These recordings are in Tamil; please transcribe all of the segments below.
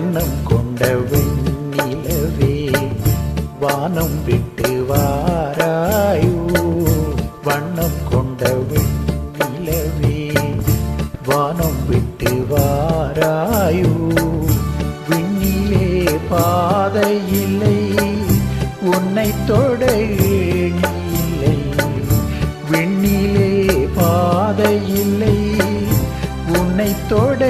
வண்ணம் கொண்ட வெண்ணிலவே வானம் விட்டு வாராயோ வண்ணம் கொண்ட வெண்ணிலவே வானம் விட்டு வாராயோ விண்ணிலே பாதையில்லை உன்னை தொட இல்லை. விண்ணிலே பாதையில்லை உன்னை தொட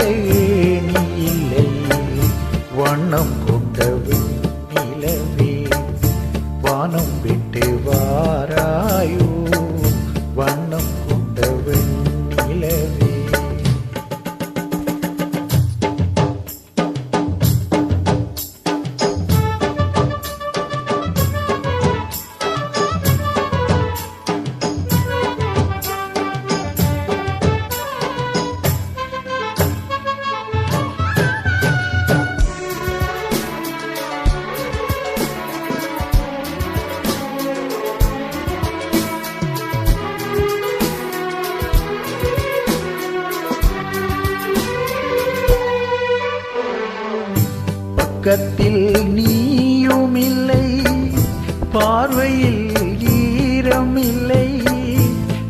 பக்கத்தில் நீயும் இல்லை பார்வையில் ஈரம் இல்லை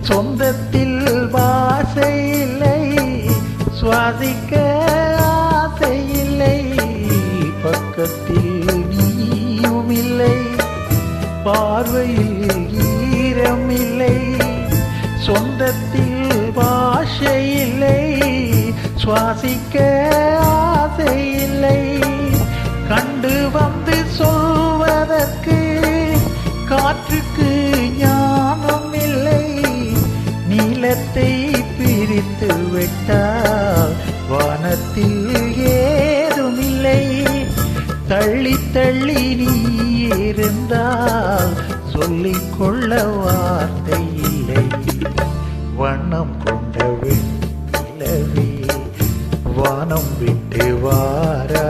சொந்தத்தில் வாசை இல்லை சுவாசிக்க ஆசை இல்லை பக்கத்தில் நீயும் இல்லை பார்வையில் ஈரம் இல்லை சொந்தத்தில் பாஷை இல்லை சுவாசிக்க ஆசை இல்லை கண்டு வந்து சொல்வதற்கு காற்றுக்கு ஞானம் இல்லை நீளத்தை பிரித்து விட்டால் வானத்தில் ஏதுமில்லை. தள்ளி தள்ளி நீ இருந்தால் சொல்லிக் கொள்ள வார்த்தை இல்லை. வண்ணம் கொண்ட நிலவே வானம் விட்டு வாரா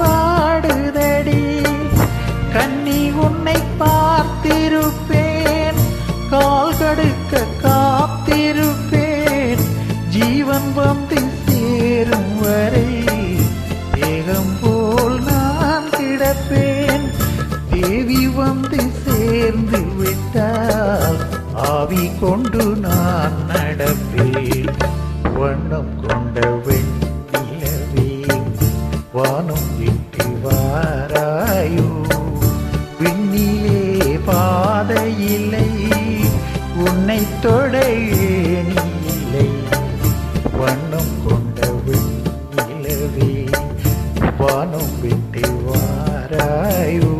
சேர்ந்து விட்டால் ஆவி கொண்டு நான் நடப்பேன். வண்ணம் கொண்ட வெண் நிலவே வானம் விட்டு வாராயோ. விண்ணிலே பாதையில்லை உன்னை தொடையில்லை வண்ணம் கொண்ட வெண் வானம் விட்டு வாராயோ.